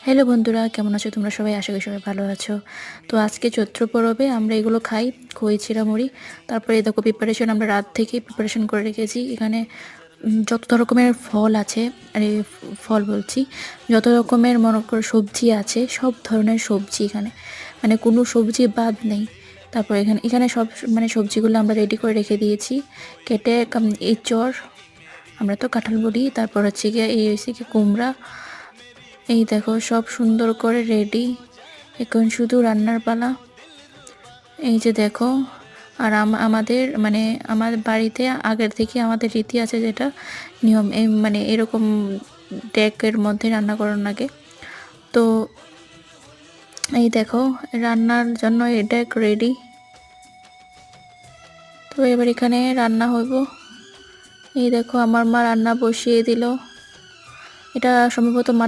Hello বন্ধুরা, কেমন আছো তোমরা সবাই? আশা করি সবাই ভালো আছো। তো আজকে চৈত্র পরবে, আমরা এগুলো খাই খই চিরা মুড়ি তারপরে এই দেখো প্রিপারেশন আমরা রাত থেকে প্রিপারেশন করে রেখেছি। এখানে যত রকমের ফল আছে, আরে ফল বলছি, যত রকমের মনে করো সবজি আছে, সব ধরনের সবজি এখানে। মানে কোনো সবজি বাদ নেই। তারপর এখানে এখানে সব মানে সবজিগুলো আমরা রেডি করে রেখে দিয়েছি। কেটে কাম- এঁচড়, আমরা তো কাঁঠাল বলি। তারপর হচ্ছে গিয়ে, এই হচ্ছে কি কুমড়া এই দেখো, সব সুন্দর করে রেডি এখন শুধু রান্নার পালা। এই যে দেখো, আর আম- আমাদের মানে আমার বাড়িতে আগের থেকে আমাদের রীতি আছে যেটা, নিয়ম, এই মানে এরকম ডেকের মধ্যে রান্না করার লাগে তো এই দেখো, রান্নার জন্য এই ডেক রেডি তো এবার এখানে রান্না হইব। এই দেখো, আমার মা রান্না বসিয়ে দিল। এটা সম্ভবত মাটির